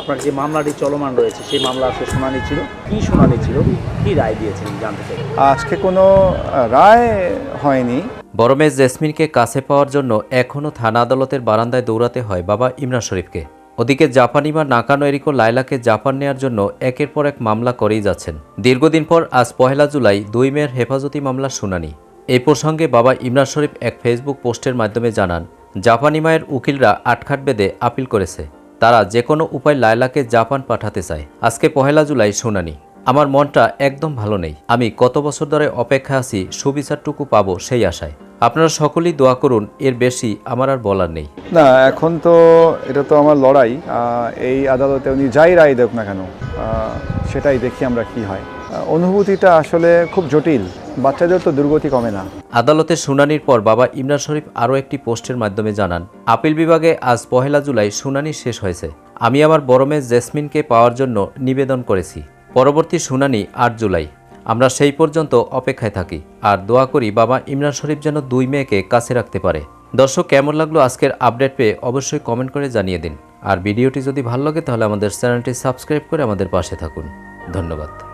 আপনার যে মামলাটি চলমান রয়েছে সেই মামলা আজকে শুনানি ছিল। কি শুনানি ছিল? কি রায় দিয়েছেন জানতে চাই। আজকে কোনো রায় হয়নি। বড় মেয়ে জেসমিনকে কাছে পাওয়ার জন্য এখনও থানা আদালতের বারান্দায় দৌড়াতে হয় বাবা ইমরান শরীফকে। ওদিকে জাপানি বা নাকানো এরিকো লাইলাকে জাপান নেয়ার জন্য একের পর এক মামলা করেই যাচ্ছেন। দীর্ঘদিন পর আজ পহেলা জুলাই দুই মেয়ের হেফাজতি মামলার শুনানি। এই প্রসঙ্গে বাবা ইমরান শরীফ এক ফেসবুক পোস্টের মাধ্যমে জানান জাপানি মায়ের উকিলরা আটখাট বেঁধে আপিল করেছে। তারা যে কোনো উপায় লায়লাকে জাপান পাঠাতে চায়। আজকে পহেলা জুলাই, শুনানি। আমার মনটা একদম ভালো নেই। আমি কত বছর ধরে অপেক্ষা আছি, সুবিচারটুকু পাবো সেই আশায়। আপনারা সকলেই দোয়া করুন, এর বেশি আমার আর বলার নেই। না, এখন তো এটা তো আমার লড়াই। এই আদালতে উনি যাই রায় দেখ না কেন সেটাই দেখি আমরা কি হয়। অনুভূতিটা আসলে খুব জটিল। বাচ্চাদের তো দুর্গতি কমে না। আদালতের শুনানির পর বাবা ইমরান শরীফ আরও একটি পোস্টের মাধ্যমে জানান, আপিল বিভাগে আজ পহেলা জুলাই শুনানি শেষ হয়েছে। আমি আমার বড় মেয়ে জেসমিনকে পাওয়ার জন্য নিবেদন করেছি। পরবর্তী শুনানি আট জুলাই। আমরা সেই পর্যন্ত অপেক্ষায় থাকি। আর দোয়া করি বাবা ইমরান শরীফ যেন দুই মেয়েকে কাছে রাখতে পারে। দর্শক, কেমন লাগল আজকের আপডেট পেয়ে অবশ্যই কমেন্ট করে জানিয়ে দিন। আর ভিডিওটি যদি ভালো লাগে তাহলে আমাদের চ্যানেলটি সাবস্ক্রাইব করে আমাদের পাশে থাকুন। ধন্যবাদ।